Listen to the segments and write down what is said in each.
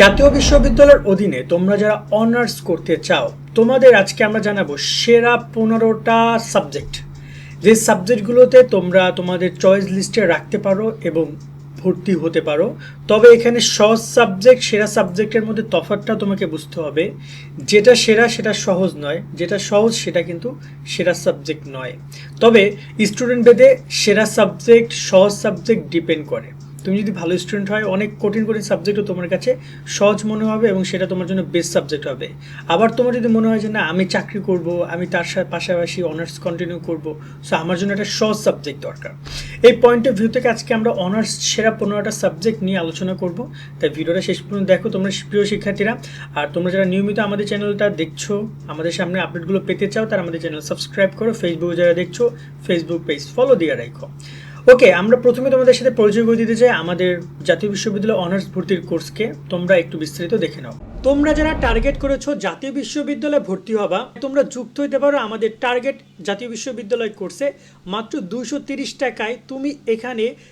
জাতীয় বিশ্ববিদ্যালয়ের অধীনে তোমরা যারা অনার্স করতে চাও, তোমাদের আজকে আমরা জানাব সেরা পনেরোটা সাবজেক্ট যে সাবজেক্টগুলোতে তোমরা তোমাদের চয়েস লিস্টে রাখতে পারো এবং ভর্তি হতে পারো, তবে এখানে সহজ সাবজেক্ট সেরা সাবজেক্টের মধ্যে তফাৎটা তোমাকে বুঝতে হবে। যেটা সেরা, সেটা সহজ নয়। যেটা সহজ, সেটা কিন্তু সেরা সাবজেক্ট নয়। তবে স্টুডেন্ট ভেদে সেরা সাবজেক্ট সহজ সাবজেক্ট ডিপেন্ড করে। তুমি যদি ভালো স্টুডেন্ট হয়, অনেক কঠিন কঠিন সাবজেক্টও তোমার কাছে সহজ মনে হবে এবং সেটা তোমার জন্য বেস্ট সাবজেক্ট হবে। আবার তোমার যদি মনে হয় যে, না, আমি চাকরি করব, আমি তার পাশাপাশি অনার্স কন্টিনিউ করব সো আমার জন্য একটা সহজ সাবজেক্ট দরকার। এই পয়েন্ট অফ ভিউ থেকে আজকে আমরা অনার্স সেরা পনেরোটা সাবজেক্ট নিয়ে আলোচনা করব। তাই ভিডিওটা শেষ পর্যন্ত দেখো, তোমরা প্রিয় শিক্ষার্থীরা। আর তোমরা যারা নিয়মিত আমাদের চ্যানেলটা দেখছ, আমাদের সামনে আপডেটগুলো পেতে চাও, তারা আমাদের চ্যানেল সাবস্ক্রাইব করো। ফেসবুকে যারা দেখছ ফেসবুক পেজ ফলো দিয়ে রাখো। ওকে আমরা প্রথমে তোমাদের সাথে পরিচয় করে দিতে চাই আমাদের জাতীয় বিশ্ববিদ্যালয় অনার্স ভর্তির কোর্সকে। তোমরা একটু বিস্তারিত দেখে নাও। তোমরা যারা টার্গেট করেছ জাতীয় বিশ্ববিদ্যালয়ে ভর্তি হবা, তোমরা যুক্ত হইতে পারো আমাদের টার্গেট জাতীয় বিশ্ববিদ্যালয় কোর্সে মাত্র দুশো টাকায় তুমি এখানে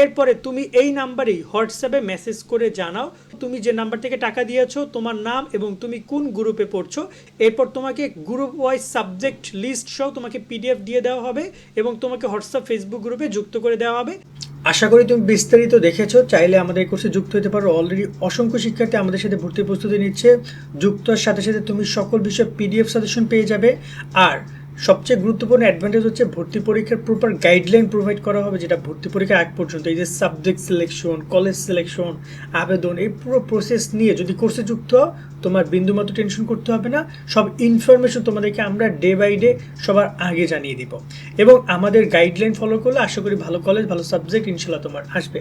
এরপরে তুমি এই নাম্বারেই হোয়াটসঅ্যাপে মেসেজ করে জানাও, তুমি যে নাম্বার থেকে টাকা দিয়েছ, তোমার নাম এবং তুমি কোন গ্রুপে পড়ছো। এরপর তোমাকে গ্রুপ ওয়াইজ সাবজেক্ট লিস্ট সহ তোমাকে পিডিএফ দিয়ে দেওয়া হবে এবং তোমাকে হোয়াটসঅ্যাপ, ফেসবুক গ্রুপে যুক্ত করে দেওয়া হবে। আশা করি তুমি বিস্তারিত দেখেছ। চাইলে আমাদের কোর্সে যুক্ত হতে পারো। অলরেডি অসংখ্য শিক্ষার্থী আমাদের সাথে ভর্তি প্রস্তুতি নিচ্ছে। যুক্ত সাথে সাথে তুমি সকল বিষয়ে পিডিএফ সাজেশন পেয়ে যাবে। আর সবচেয়ে গুরুত্বপূর্ণ অ্যাডভান্টেজ হচ্ছে ভর্তি পরীক্ষার প্রপার গাইডলাইন প্রোভাইড করা হবে, যেটা ভর্তি পরীক্ষার আগ পর্যন্ত, এই যে সাবজেক্ট সিলেকশন কলেজ সিলেকশন আবেদন, এই পুরো প্রসেস নিয়ে যদি কোর্সে যুক্ত তোমার বিন্দুমাত্র টেনশন করতে হবে না। সব ইনফরমেশন তোমাদেরকে আমরা ডে বাই ডে সবার আগে জানিয়ে দিব। এবং আমাদের গাইডলাইন ফলো করলে আশা করি ভালো কলেজ ভালো সাবজেক্ট ইনশাল্লাহ তোমার আসবে।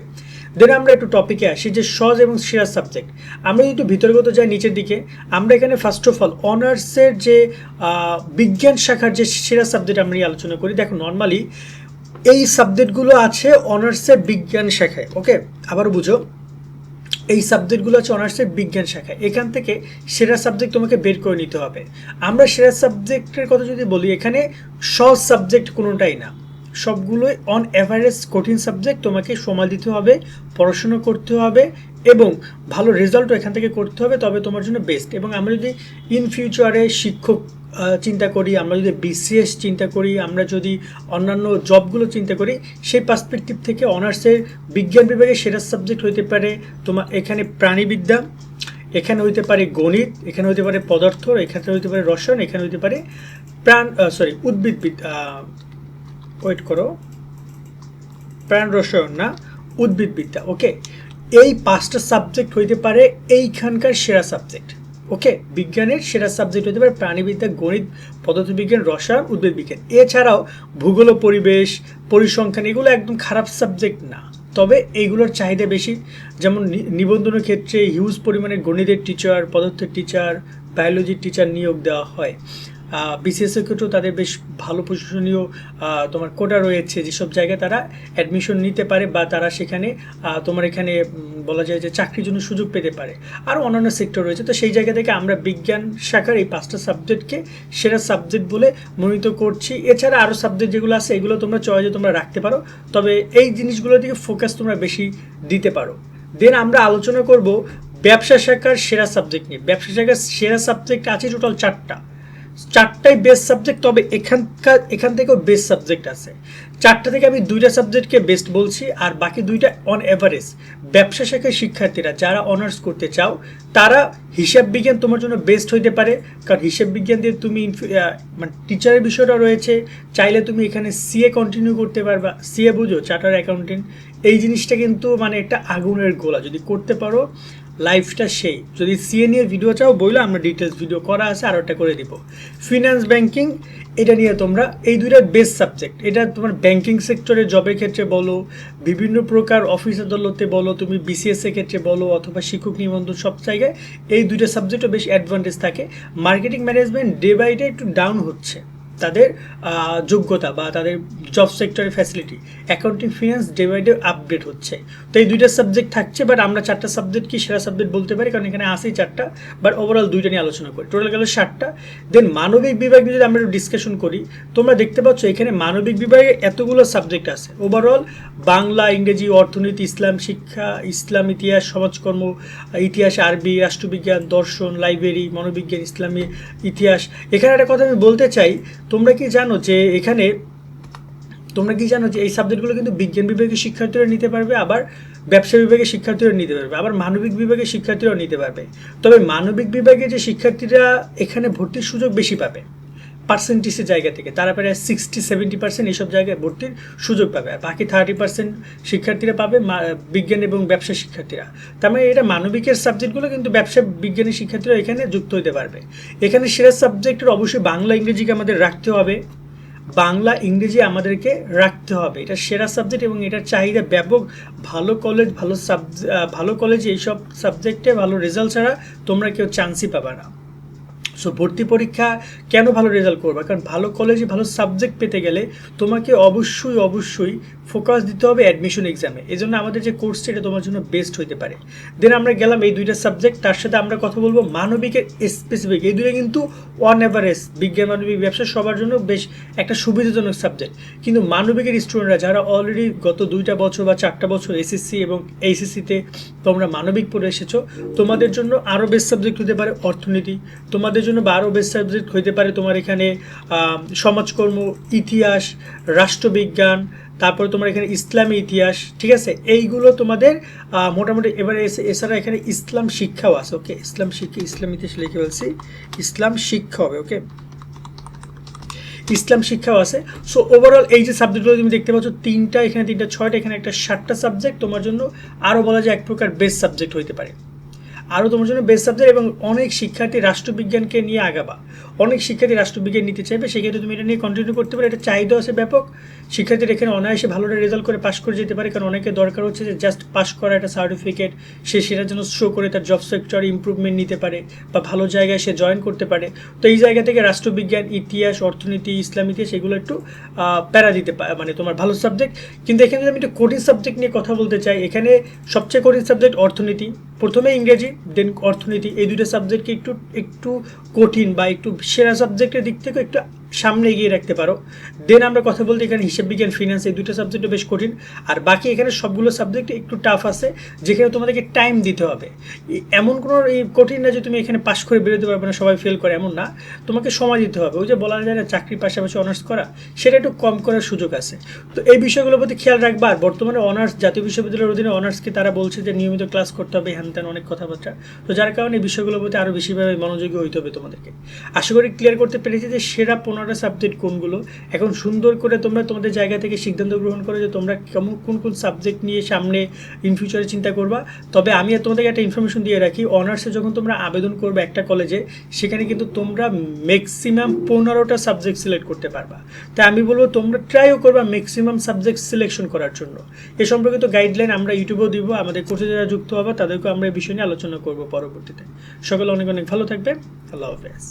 দেন আমরা একটু টপিকে আসি যে সহজ এবং সেরা সাবজেক্ট আমরা যদি ভিতরগত যাই নিচের দিকে, আমরা এখানে ফার্স্ট অফ অল অনার্সের যে বিজ্ঞান শাখার যে সেরা সাবজেক্ট আমরা আলোচনা করি, দেখো নর্মালি এই সাবজেক্টগুলো আছে অনার্সের বিজ্ঞান শাখায় ওকে আবার বুঝো। এই সাবজেক্টগুলো আছে অনার্সের বিজ্ঞান শাখায় এখান থেকে সেরা সাবজেক্ট তোমাকে বের করে নিতে হবে। আমরা সেরা সাবজেক্টের কথা যদি বলি, এখানে সহজ সাবজেক্ট কোনোটাই না। সবগুলোই অন অ্যাভারেজ কঠিন সাবজেক্ট তোমাকে সময় দিতে হবে, পড়াশুনো করতে হবে এবং ভালো রেজাল্টও এখান থেকে করতে হবে, তবে তোমার জন্য বেস্ট এবং আমরা যদি ইন ফিউচারে শিক্ষক চিন্তা করি, আমরা যদি বিসিএস চিন্তা করি, আমরা যদি অন্যান্য জবগুলো চিন্তা করি, সেই পার্সপেক্টিভ থেকে অনার্সের বিজ্ঞান বিভাগে সেরা সাবজেক্ট হইতে পারে তোমার এখানে প্রাণীবিদ্যা, এখানে হইতে পারে গণিত, এখানে হইতে পারে পদার্থ, এখানে হইতে পারে রসায়ন, এখানে হইতে পারে প্রাণ সরি উদ্ভিদ ওয়েট করো। প্রাণ রসায়ন না, উদ্ভিদবিদ্যা ওকে এই পাঁচটা সাবজেক্ট হইতে পারে এইখানকার সেরা সাবজেক্ট ওকে, বিজ্ঞানের সেরা সাবজেক্ট হতে পারে প্রাণীবিদ্যা, গণিত, পদার্থবিজ্ঞান, রসায়ন, উদ্ভিদ বিজ্ঞান। এছাড়াও ভূগোল পরিবেশ, পরিসংখ্যান, এগুলো একদম খারাপ সাবজেক্ট না। তবে এইগুলোর চাহিদা বেশি। যেমন নিবন্ধনের ক্ষেত্রে হিউজ পরিমাণে গণিতের টিচার পদার্থের টিচার বায়োলজির টিচার নিয়োগ দেওয়া হয়। বিসিএস ক্ষেত্রেও তাদের বেশ ভালো প্রশাসনীয় তোমার কোটা রয়েছে, যেসব জায়গায় তারা অ্যাডমিশন নিতে পারে বা তারা সেখানে তোমার এখানে বলা যায় যে চাকরির জন্য সুযোগ পেতে পারে। আর অন্যান্য সেক্টর রয়েছে, তো সেই জায়গা থেকে আমরা বিজ্ঞান শাখার এই পাঁচটা সাবজেক্টকে সেরা সাবজেক্ট বলে মনোনীত করছি। এছাড়া আরও সাবজেক্ট যেগুলো আছে, এগুলো তোমরা চয়েজে তোমরা রাখতে পারো, তবে এই জিনিসগুলোর দিকে ফোকাস তোমরা বেশি দিতে পারো। দেন আমরা আলোচনা করব ব্যবসা শাখার সেরা সাবজেক্ট নিয়ে। ব্যবসা শাখার সেরা সাবজেক্ট আছে টোটাল চারটা। চারটাই বেস্ট সাবজেক্ট তবে এখানকার, এখান থেকেও বেস্ট সাবজেক্ট আছে। চারটা থেকে আমি দুইটা সাবজেক্টকে বেস্ট বলছি, আর বাকি দুইটা অন এভারেজ ব্যবসা শাখায় শিক্ষার্থীরা যারা অনার্স করতে চাও, তারা হিসাব বিজ্ঞান তোমার জন্য বেস্ট হইতে পারে, কারণ হিসাব বিজ্ঞান দিয়ে তুমি মানে টিচারের বিষয়টা রয়েছে, চাইলে তুমি এখানে সিএ কন্টিনিউ করতে পারবা। সিএ বুঝো চার্টার অ্যাকাউন্টেন্ট এই জিনিসটা কিন্তু মানে একটা আগুনের গোলা। যদি করতে পারো লাইফটা সেই। যদি সিএ নিয়ে ভিডিও চাও, বইলে আমরা ডিটেলস ভিডিও করা আছে, আর ওটা করে দিব। ফিনান্স ব্যাংকিং এটা নিয়ে তোমরা এই দুইটা বেস্ট সাবজেক্ট এটা তোমার ব্যাংকিং সেক্টরে জবের ক্ষেত্রে বলো, বিভিন্ন প্রকার অফিস আদালতে বলো, তুমি বিসিএস এর ক্ষেত্রে বলো, অথবা শিক্ষক নিবন্ধন সব জায়গায় এই দুইটা সাবজেক্টও বেশ অ্যাডভান্টেজ থাকে। Marketing management day by day একটু ডাউন হচ্ছে। তাদের যোগ্যতা বা তাদের জব সেক্টরের facility accounting finance day by day update হচ্ছে। তো এই দুইটা সাবজেক্ট থাকছে বাট আমরা চারটা সাবজেক্ট কি সেরা সাবজেক্ট বলতে পারি? কারণ এখানে আসেই চারটা বাট ওভারঅল দুইটা নিয়ে আলোচনা করি। টোটাল গেল ষাটটা দেন মানবিক বিভাগ যদি আমরা একটু ডিসকাশন করি, তোমরা দেখতে পাচ্ছ এখানে মানবিক বিভাগে এতগুলো সাবজেক্ট আছে। ওভারঅল বাংলা, ইংরেজি, অর্থনীতি, ইসলাম, শিক্ষা, ইসলাম, ইতিহাস, সমাজকর্ম, ইতিহাস, আরবি, রাষ্ট্রবিজ্ঞান, দর্শন লাইব্রেরি মনোবিজ্ঞান, ইসলামী, ইতিহাস। এখানে একটা কথা আমি বলতে চাই তোমরা কি জানো যে এখানে, তোমরা কি জানো যে এই সাবজেক্টগুলো কিন্তু বিজ্ঞান বিভাগের শিক্ষার্থীরা নিতে পারবে, আবার ব্যবসা বিভাগের শিক্ষার্থীরা নিতে পারবে, আবার মানবিক বিভাগের শিক্ষার্থীরাও নিতে পারবে। তবে মানবিক বিভাগে যে শিক্ষার্থীরা এখানে ভর্তির সুযোগ বেশি পাবে পার্সেন্টেজের জায়গা থেকে। তারা প্রায় সিক্সটি সেভেন্টি পার্সেন্ট এইসব জায়গায় ভর্তির সুযোগ পাবে। আর বাকি থার্টি পার্সেন্ট শিক্ষার্থীরা পাবে বিজ্ঞান এবং ব্যবসা শিক্ষার্থীরা। তার মানে এটা মানবিকের সাবজেক্টগুলো কিন্তু ব্যবসা বিজ্ঞানের শিক্ষার্থীরা এখানে যুক্ত হতে পারবে। এখানে সেরা সাবজেক্টের অবশ্যই বাংলা, ইংরেজিকে আমাদের রাখতে হবে। বাংলা, ইংরেজি আমাদেরকে রাখতে হবে। এটা সেরা সাবজেক্ট এবং এটার চাহিদা ব্যাপক। ভালো কলেজ ভালো সাব ভালো কলেজে এইসব সাবজেক্টে ভালো রেজাল্ট ছাড়া তোমরা কেউ চান্সই পাবে না। সো ভর্তি পরীক্ষা কেন ভালো রেজাল্ট করবে? কারণ ভালো কলেজে ভালো সাবজেক্ট পেতে গেলে তোমাকে অবশ্যই অবশ্যই ফোকাস দিতে হবে অ্যাডমিশন এক্সামে এই জন্য আমাদের যে কোর্সটা এটা তোমার জন্য বেস্ট হইতে পারে। দেন আমরা গেলাম এই দুইটা সাবজেক্ট তার সাথে আমরা কথা বলব মানবিকের স্পেসিফিক এই দুইটা কিন্তু ওয়ান এভারেজ বিজ্ঞান, মানবিক ব্যবসা সবার জন্য বেশ একটা সুবিধাজনক সাবজেক্ট কিন্তু মানবিকের স্টুডেন্টরা যারা অলরেডি গত দুইটা বছর বা চারটা বছর এসএসসি এবং এইচএসসিতে তোমরা মানবিক পড়ে এসেছ, তোমাদের জন্য আরও বেস্ট সাবজেক্ট হতে পারে অর্থনীতি। তোমাদের জন্য বা আরও বেস্ট সাবজেক্ট হতে পারে তোমার এখানে সমাজকর্ম, ইতিহাস, রাষ্ট্রবিজ্ঞান, তারপরে তোমার এখানে ইসলামী, ইতিহাস, ঠিক আছে? এইগুলো তোমাদের মোটামুটি এবারে এছাড়া এখানে ইসলাম শিক্ষাও আছে, ওকে? ইসলাম শিক্ষা, ইসলাম ইতিহাস লিখে ফেলছি। ইসলাম শিক্ষা হবে, ওকে? ইসলাম শিক্ষাও আছে। সো ওভারঅল এই যে সাবজেক্টগুলো তুমি দেখতে পাচ্ছ, তিনটা, এখানে তিনটা, ছয়টা, এখানে একটা সাতটা সাবজেক্ট তোমার জন্য আরও বলা যায় এক প্রকার বেস্ট সাবজেক্ট হইতে পারে। আরও তোমার জন্য বেস্ট সাবজেক্ট এবং অনেক শিক্ষার্থী রাষ্ট্রবিজ্ঞানকে নিয়ে আগাবা। অনেক শিক্ষার্থী রাষ্ট্রবিজ্ঞান নিতে চাইবে, সেক্ষেত্রে তুমি এটা নিয়ে কন্টিনিউ করতে পারো। এটা চাহিদা আছে ব্যাপক। শিক্ষার্থীরা এখানে অনায়াসে ভালো রেজাল্ট করে পাশ করে যেতে পারে, কারণ অনেকের দরকার হচ্ছে যে জাস্ট পাস করা একটা সার্টিফিকেট সে সেটার জন্য শো করে তার জব সেক্টর ইমপ্রুভমেন্ট নিতে পারে বা ভালো জায়গায় সে জয়েন করতে পারে। তো এই জায়গা থেকে রাষ্ট্রবিজ্ঞান, ইতিহাস, অর্থনীতি, ইসলাম, ইতিহাস এগুলো একটু প্যারা দিতে পারে মানে তোমার ভালো সাবজেক্ট কিন্তু এখানে আমি একটু কঠিন সাবজেক্ট নিয়ে কথা বলতে চাই, এখানে সবচেয়ে কঠিন সাবজেক্ট অর্থনীতি। প্রথমে ইংরেজি দেন অর্থনীতি, এই দুটো সাবজেক্টকে একটু একটু কঠিন বা একটু সেরা সাবজেক্টের দিক থেকে একটু সামনে এগিয়ে রাখতে পারো। দেন আমরা কথা বলতে এখানে হিসাব বিজ্ঞান ফিনান্স এই দুটো সাবজেক্টও বেশ কঠিন। আর বাকি এখানে সবগুলো সাবজেক্ট একটু টাফ আছে, যেখানে তোমাদেরকে টাইম দিতে হবে। এমন কোনো কঠিন না যে তুমি এখানে পাশ করে বেরোতে পারবে না, সবাই ফেল করে, এমন না। তোমাকে সময় দিতে হবে। ওই যে বলা যায় না, চাকরির পাশাপাশি অনার্স করা, সেটা একটু কম করার সুযোগ আছে। তো এই বিষয়গুলোর প্রতি খেয়াল রাখবা। আর বর্তমানে অনার্স জাতীয় বিশ্ববিদ্যালয়ের অধীনে অনার্সকে তারা বলছে যে নিয়মিত ক্লাস করতে হবে, হ্যান ত্যান অনেক কথাবার্তা। তো যার কারণে এই বিষয়গুলোর প্রতি আরও বেশিভাবে মনোযোগী হইতে হবে তোমাদেরকে। আশা করি ক্লিয়ার করতে পেরেছি যে সেরা পনেরোটা সাবজেক্ট কোনগুলো? এখন সুন্দর করে তোমরা তোমাদের জায়গা থেকে সিদ্ধান্ত গ্রহণ করো যে তোমরা কেমন, কোন কোন সাবজেক্ট নিয়ে সামনে ইন ফিউচারে চিন্তা করবা। তবে আমি তোমাদেরকে একটা ইনফরমেশন দিয়ে রাখি অনার্সে যখন তোমরা আবেদন করবে একটা কলেজে সেখানে কিন্তু তোমরা ম্যাক্সিমাম পনেরোটা সাবজেক্ট সিলেক্ট করতে পারবা। তাই আমি বলব, তোমরা ট্রাইও করবা ম্যাক্সিমাম সাবজেক্ট সিলেকশন করার জন্য। এ সম্পর্কিত গাইডলাইন আমরা ইউটিউবেও দিব, আমাদের কোর্সে যারা যুক্ত হবে, তাদেরকেও আমরা এই বিষয় নিয়ে আলোচনা করব পরবর্তীতে। সকলে অনেক অনেক ভালো থাকবে আল্লাহ হাফেজ।